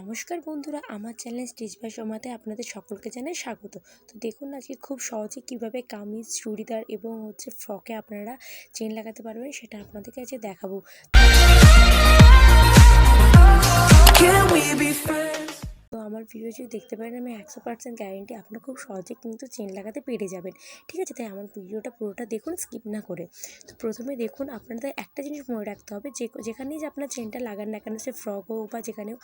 নমস্কার বন্ধুরা, আমার চ্যানেল স্টিচ বাই সোমাতে আপনাদের সকলকে জানাই স্বাগত। তো দেখুন আজকে খুব সহজে কীভাবে কামিজ, চুড়িদার এবং হচ্ছে ফ্রকে আপনারা চেন লাগাতে পারবেন সেটা আপনাদেরকে আজকে দেখাবো। ভিডিও যদি দেখতে পারেন, আমি একশো পার্সেন্ট গ্যারেন্টি আপনারা খুব সহজে কিন্তু চেন লাগাতে পেরে যাবেন। ঠিক আছে? তাই আমার ভিডিওটা পুরোটা দেখুন স্কিপ না করে। তো প্রথমে দেখুন, আপনাদের একটা জিনিস মনে রাখতে হবে, যে যেখানেই যে আপনার চেনটা লাগান না কেন, সে ফ্রক হোক বা যেখানেও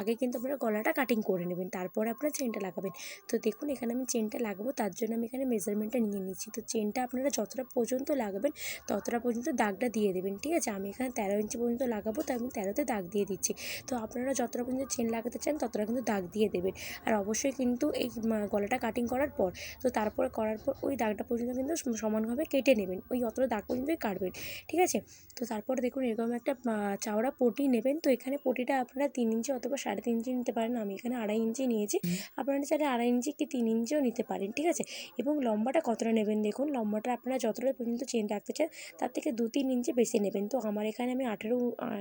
আগে কিন্তু আপনারা গলাটা কাটিং করে নেবেন, তারপরে আপনার চেনটা লাগাবেন। তো দেখুন, এখানে আমি চেনটা লাগাবো, তার জন্য আমি এখানে মেজারমেন্টটা নিয়ে নিচ্ছি। তো চেনটা আপনারা যতটা পর্যন্ত লাগাবেন, ততটা পর্যন্ত দাগটা দিয়ে দেবেন, ঠিক আছে? আমি এখানে তেরো ইঞ্চি পর্যন্ত লাগাবো তো আমি তেরোতে দাগ দিয়ে দিচ্ছি। তো আপনারা যতটা পর্যন্ত চেন লাগাতে চান, ততটা কিন্তু দাগ দিয়ে দেবেন আর অবশ্যই কিন্তু এই গলাটা কাটিং করার পর তো তারপরে করার পর ওই দাগটা পর্যন্ত কিন্তু সমানভাবে কেটে নেবেন। ওই অতটা দাগ পর্যন্তই কাটবেন ঠিক আছে? তো তারপরে দেখুন এরকম একটা চওড়া পটি নেবেন। তো এখানে পটিটা আপনারা তিন ইঞ্চি অথবা সাড়ে তিন ইঞ্চি নিতে পারেন। আমি এখানে আড়াই ইঞ্চি নিয়েছি। আপনারা চাইলে আড়াই ইঞ্চি কি তিন ইঞ্চিও নিতে পারেন ঠিক আছে? এবং লম্বাটা কতটা নেবেন দেখুন? লম্বাটা আপনারা যতটা পর্যন্ত চেন রাখতে চান তার থেকে দু তিন ইঞ্চি বেশি নেবেন। তো আমার এখানে আমি আঠেরো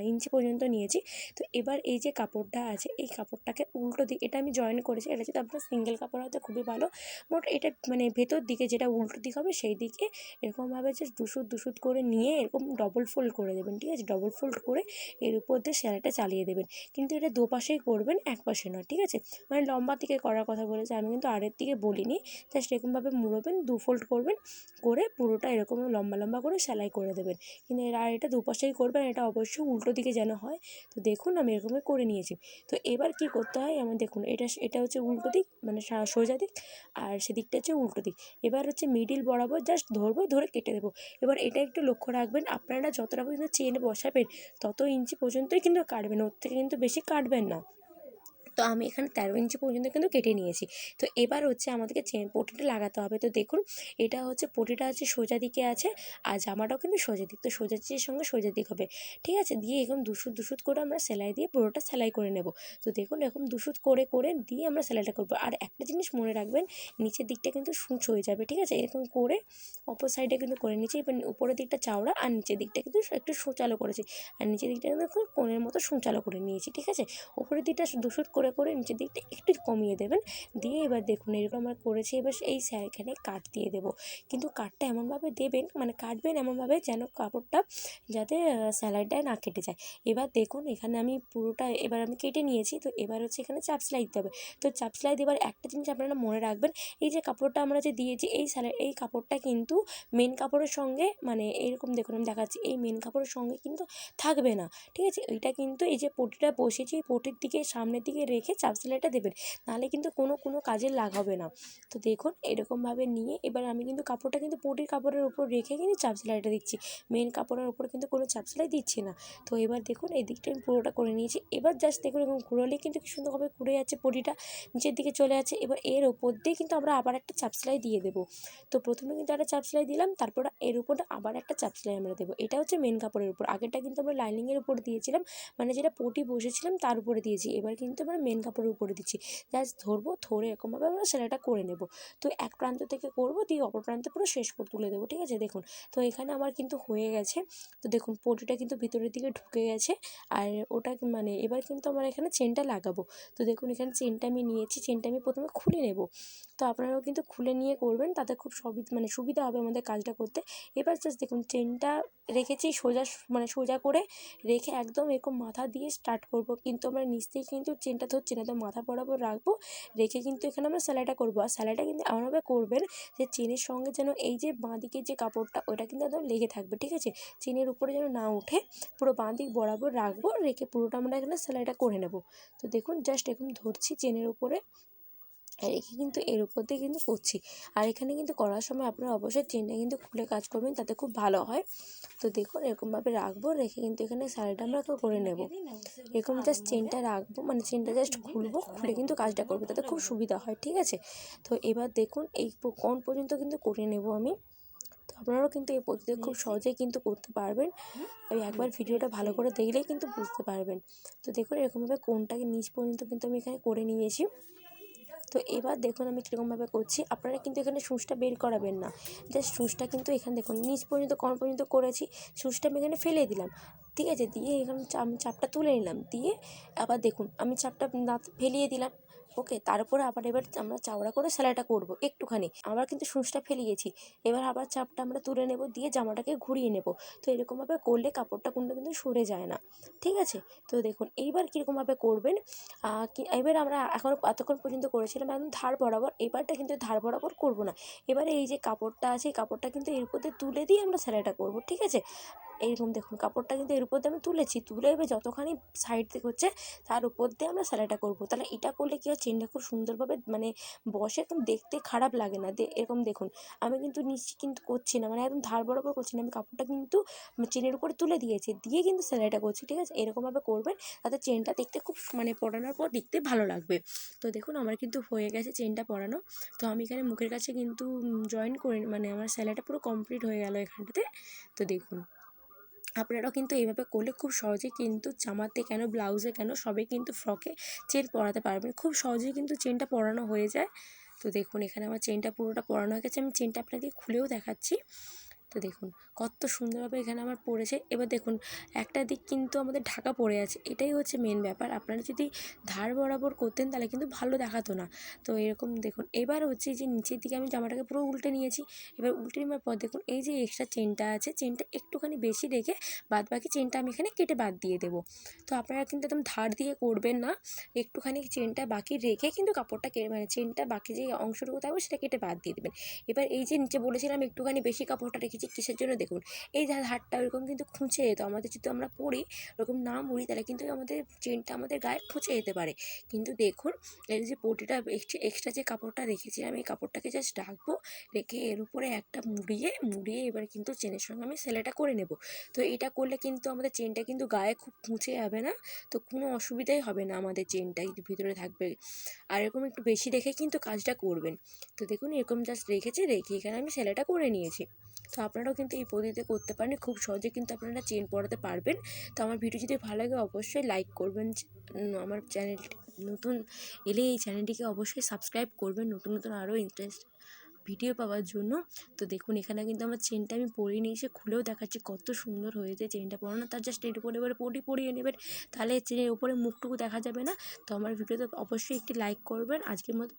ইঞ্চি পর্যন্ত নিয়েছি। তো এবার এই যে কাপড়টা আছে এই কাপড়টাকে উল্টো দিক এটা আমি জয়েন করেছি, এটা যদি আপনার সিঙ্গেল কাপড় হয় তো খুবই ভালো মোট এটা মানে ভেতর দিকে যেটা উল্টো দিক হবে সেই দিকে এরকমভাবে যে দুশুদ দুশুদ করে নিয়ে এরকম ডবল ফোল্ড করে দেবেন, ঠিক আছে? ডবল ফোল্ড করে এর উপর দিয়ে সেলাইটা চালিয়ে দেবেন, কিন্তু এটা দুপাশেই করবেন এক পাশে নয়, ঠিক আছে? মানে লম্বা দিকে করার কথা বলেছে, আমি কিন্তু আড়ের দিকে বলিনি জাস্ট এরকমভাবে মুড়োবেন, দু ফোল্ড করবেন, করে পুরোটা এরকম লম্বা লম্বা করে সেলাই করে দেবেন, কিন্তু এর আর এটা দুপাশেই করবেন, এটা অবশ্যই উল্টো দিকে যেন হয়, তো দেখুন আমি এরকমই করে নিয়েছি, তো এবার কি করতে হয়, আমার দেখুন এটা এটা হচ্ছে উল্টো দিক মানে সোজা দিক আর সেদিকটা হচ্ছে উল্টো দিক। এবার হচ্ছে মিডিল বরাবর জাস্ট ধরবো, ধরে কেটে দেবো। এবার এটা একটু লক্ষ্য রাখবেন, আপনারা যতটা পর্যন্ত চেন বসাবেন, তত ইঞ্চি পর্যন্তই কিন্তু কাটবেন, ওর থেকে কিন্তু বেশি কাটবেন না। তো আমি এখানে তেরো ইঞ্চি পর্যন্ত কিন্তু কেটে নিয়েছি। তো এবার হচ্ছে আমাদেরকে চেন পটিটা লাগাতে হবে। তো দেখুন, এটা হচ্ছে, পটিটা হচ্ছে সোজা দিকে আছে আর জামাটাও কিন্তু সোজা দিক। তো সোজা দিকের সঙ্গে সোজা দিক হবে। ঠিক আছে? দিয়ে এরকম দুশুদ দুশুদ করে আমরা সেলাই দিয়ে পুরোটা সেলাই করে নেব। তো দেখুন, এরকম দুশুদ করে করে দিয়ে আমরা সেলাইটা করব। আর একটা জিনিস মনে রাখবেন, নিচের দিকটা কিন্তু সূচ হয়ে যাবে। ঠিক আছে? এরকম করে অপর সাইডে কিন্তু করে নিচ্ছি এবার উপরের দিকটা চাওড়া আর নিচের দিকটা কিন্তু একটু সোঁচালো করেছি। আর নিচের দিকটা কিন্তু কোণের মতো সোঁচালো করে নিয়েছি। ঠিক আছে? উপরের দিকটা দুশুদ করে করে করে নিচের দিকটা একটু কমিয়ে দেবেন। দিয়ে এবার দেখুন এরকম আমরা করেছি, এবার এই এখানে কাট দিয়ে দেবো। কিন্তু কাটটা এমনভাবে দেবেন মানে কাটবেন এমনভাবে যেন কাপড়টা যাতে স্যালাইটা না কেটে যায়। এবার দেখুন এখানে আমি পুরোটা, এবার আমি কেটে নিয়েছি। তো এবার হচ্ছে এখানে চাপ সেলাই দিতে হবে। তো চাপ সেলাই দেওয়ার একটা জিনিস আপনারা মনে রাখবেন, এই যে কাপড়টা আমরা যে দিয়েছি, এই স্যালাই এই কাপড়টা কিন্তু মেন কাপড়ের সঙ্গে মানে এরকম দেখুন আমি দেখাচ্ছি, এই মেন কাপড়ের সঙ্গে কিন্তু থাকবে না। ঠিক আছে? এইটা কিন্তু এই যে পটিটা বসেছি, এই পটির দিকে, সামনের দিকে রেখে চাপ সেলাইটা দেবেন। নাহলে কিন্তু কোনো কোনো কাজে লাগাবে না। তো দেখুন, এরকমভাবে নিয়ে এবার আমি কিন্তু কাপড়টা কিন্তু পটির কাপড়ের উপর রেখে কিন্তু চাপ সেলাইটা দিচ্ছি। মেন কাপড়ের উপর কিন্তু কোনো চাপ সেলাই দিচ্ছি না। তো এবার দেখুন, এই দিকটা আমি পুরোটা করে নিয়েছি। এবার জাস্ট দেখুন, এরকম ঘুরোলে কিন্তু কি সুন্দরভাবে ঘুরে যাচ্ছে পটিটা, নিচের দিকে চলে যাচ্ছে। এবার এর ওপর দিয়ে কিন্তু আমরা আবার একটা চাপ সেলাই দিয়ে দেবো। তো প্রথমে কিন্তু একটা চাপ সেলাই দিলাম, তারপর এর উপর আবার একটা চাপ সেলাই আমরা দেবো। এটা হচ্ছে মেন কাপড়ের উপর। আগেরটা কিন্তু আমরা লাইনিংয়ের উপর দিয়েছিলাম মানে যেটা পটি বসেছিলাম, তার উপরে দিয়েছি। এবার কিন্তু আমরা মেন কাপড়ের উপরে দিচ্ছি। জাস্ট ধরবো, ধরে এরকমভাবে আমরা সেলাইটা করে নেব। তো এক প্রান্ত থেকে করব, দিয়ে অপর প্রান্তে পুরো শেষ করে তুলে দেবো, ঠিক আছে? দেখুন, তো এখানে আমার কিন্তু হয়ে গেছে। তো দেখুন, পটিটা কিন্তু ভিতরের দিকে ঢুকে গেছে। আর ওটা মানে এবার কিন্তু আমার এখানে চেনটা লাগাবো। তো দেখুন, এখানে চেনটা আমি নিয়েছি চেনটা আমি প্রথমে খুলে নেব। তো আপনারাও কিন্তু খুলে নিয়ে করবেন, তাতে খুব সবই মানে সুবিধা হবে আমাদের কাজটা করতে। এবার জাস্ট দেখুন চেনটা রেখেছি সোজা মানে সোজা করে রেখে একদম এরকম মাথা দিয়ে স্টার্ট করব। কিন্তু আমরা নিচ থেকে কিন্তু চেনটা ধরছি না তো মাথা বরাবর রাখব, রেখে কিন্তু এখানে আমরা সেলাইটা করব। আর সেলাইটা কিন্তু এমনভাবে করবেন যে চেনের সঙ্গে যেন এই যে বাঁদিকে যে কাপড়টা ওটা কিন্তু একদম লেগে থাকবে, ঠিক আছে? চেনের উপরে যেন না উঠে পুরো বাঁদিক বরাবর রাখব, রেখে পুরোটা আমরা এখানে সেলাইটা করে নেব। তো দেখুন জাস্ট এরকম ধরছি চেনের উপরে। রেখে কিন্তু এর উপর দিয়ে কিন্তু করছি। আর এখানে কিন্তু করার সময় আপনারা অবশ্যই চেনটা কিন্তু খুলে কাজ করবেন, তাতে খুব ভালো হয়। তো দেখুন, এরকমভাবে রাখব, রেখে কিন্তু এখানে শাড়িটা আমরা করে নেব। এরকম জাস্ট চেনটা রাখব মানে চেনটা জাস্ট খুলবো, খুলে কিন্তু কাজটা করব, তাতে খুব সুবিধা হয়, ঠিক আছে? তো এবার দেখুন, এই কোন পর্যন্ত কিন্তু করে নেব আমি। তো আপনারাও কিন্তু এই পদ্ধতি খুব সহজেই কিন্তু করতে পারবেন। ওই একবার ভিডিওটা ভালো করে দেখলেই কিন্তু বুঝতে পারবেন। তো দেখুন, এরকমভাবে কোনটাকে নিচ পর্যন্ত কিন্তু আমি এখানে করে নিয়েছি। তো এবার দেখুন আমি কীরকমভাবে করছি। আপনারা কিন্তু এখানে সূচটা বের করাবেন না। জাস্ট সূচটা কিন্তু এখানে দেখুন, নিচ পর্যন্ত কম পর্যন্ত করেছি। সূচটা আমি এখানে ফেলে দিলাম। ঠিক আছে, দিয়ে এখানে আমি চাপটা তুলে নিলাম। দিয়ে আবার দেখুন, আমি চাপটা না ফেলিয়ে দিলাম। ওকে তারপরে আবার এবার আমরা চাওড়া করে সেলাইটা করব একটুখানি। আবার কিন্তু সূচটা ফেলিয়েছি। এবার আবার চাপটা আমরা তুলে নেব, দিয়ে জামাটাকে ঘুরিয়ে নেব। তো এরকমভাবে করলে কাপড়টা কিন্তু কিন্তু সরে যায় না। ঠিক আছে? তো দেখুন, এইবার কীরকমভাবে করবেন এবার আমরা এখন এতক্ষণ পর্যন্ত করেছিলাম, একদম ধার বরাবর, এবারটা কিন্তু ধার বরাবর করব না। এবারে এই যে কাপড়টা আছে কাপড়টা কিন্তু এর উপর তুলে দিয়ে আমরা সেলাইটা করব, ঠিক আছে? এইরকম দেখুন, কাপড়টা কিন্তু এর উপর দিয়ে আমি তুলেছি। তুলে এবার যতখানি সাইড থেকে হচ্ছে, তার উপর দিয়ে আমরা সেলাইটা করব। তাহলে এটা করলে কী হয় চেনটা খুব সুন্দরভাবে মানে বসে, একদম দেখতে খারাপ লাগে না। এরকম দেখুন, আমি কিন্তু নিচে কিন্তু করছি না মানে একদম ধার বরাবর করছি না। আমি কাপড়টা কিন্তু চেনের উপরে তুলে দিয়েছি, দিয়ে কিন্তু সেলাইটা করছি, ঠিক আছে? এরকমভাবে করবেন, তাতে চেনটা দেখতে খুব মানে পরানোর পর দেখতে ভালো লাগবে। তো দেখুন, আমার কিন্তু হয়ে গেছে চেনটা পরানো। তো আমি এখানে মুখের কাছে কিন্তু জয়েন করে মানে আমার সেলাইটা পুরো কমপ্লিট হয়ে গেল এখানটাতে। তো দেখুন। আপনারাও কিন্তু এইভাবে করলে খুব সহজে কিন্তু জামাতে কেন, ব্লাউজে কেন সবে কিন্তু ফ্রকে চেন পরাতে পারবেন খুব সহজেই কিন্তু চেনটা পরানো হয়ে যায়। তো দেখুন, এখানে আমার চেনটা পুরোটা পরানো হয়ে গেছে। আমি চেনটা আপনাকে খুলেও দেখাচ্ছি। তো দেখুন, কত সুন্দরভাবে এখানে আমার পড়েছে। এবার দেখুন, একটা দিক কিন্তু আমাদের ঢাকা পড়ে আছে, এটাই হচ্ছে মেন ব্যাপার। আপনারা যদি ধার বরাবর করতেন, তাহলে কিন্তু ভালো দেখাতো না। তো এরকম দেখুন, এবার হচ্ছে যে নিচের দিকে আমি জামাটাকে পুরো উল্টে নিয়েছি। এবার উল্টে নেওয়ার পর দেখুন, এই যে এক্সট্রা চেনটা আছে চেনটা একটুখানি বেশি রেখে বাদ বাকি চেনটা আমি এখানে কেটে বাদ দিয়ে দেবো। তো আপনারা কিন্তু একদম ধার দিয়ে করবেন না, একটুখানি চেনটা বাকি রেখে কিন্তু কাপড়টা কেটে মানে চেনটা বাকি যে অংশটুকু থাকবে, সেটা কেটে বাদ দিয়ে দেবেন। এবার এই যে নিচে বলেছিলাম, একটুখানি বেশি কাপড়টা রেখেছি কিসের জন্য দেখুন, এই যে ধারটা ওরকম কিন্তু খুঁচে যেত আমাদের যদি আমরা পড়ি, ওরকম না মুড়ি, তাহলে কিন্তু আমাদের চেনটা আমাদের গায়ে খুঁচে যেতে পারে। কিন্তু দেখুন, এই যে পটিটা, এক্সট্রা যে কাপড়টা রেখেছিলাম, এই কাপড়টাকে জাস্ট রাখব রেখে এর উপরে একটা মুড়িয়ে মুড়িয়ে এবার কিন্তু চেনের সঙ্গে আমি সেলাইটা করে নেব। তো এটা করলে কিন্তু আমাদের চেনটা কিন্তু গায়ে খুব খুঁচে যাবে না, তো কোনো অসুবিধাই হবে না আমাদের চেনটাই ভিতরে থাকবে। আর এরকম একটু বেশি রেখে কিন্তু কাজটা করবেন। তো দেখুন, এরকম জাস্ট রেখেছি, রেখে এখানে আমি সেলাইটা করে নিয়েছি। তো আপনারাও কিন্তু এই পদ্ধতিতে করতে পারেন। খুব সহজে কিন্তু আপনারা চেন পড়াতে পারবেন। তো আমার ভিডিও যদি ভালো লাগে, অবশ্যই লাইক করবেন। আমার চ্যানেলটি নতুন এলে এই চ্যানেলটিকে অবশ্যই সাবস্ক্রাইব করবেন নতুন নতুন আরও ইন্টারেস্ট ভিডিও পাওয়ার জন্য। তো দেখুন, এখানে কিন্তু আমার চেনটা আমি পরিয়ে নিয়েছি। খুলেও দেখাচ্ছি কত সুন্দর হয়েছে চেনটা পরানো। তার জাস্ট এর উপরে এবারে পটি পরিয়ে নেবেন। তাহলে চেনের উপরে মুখটুকু দেখা যাবে না। তো আমার ভিডিওতে অবশ্যই একটি লাইক করবেন। আজকের মতো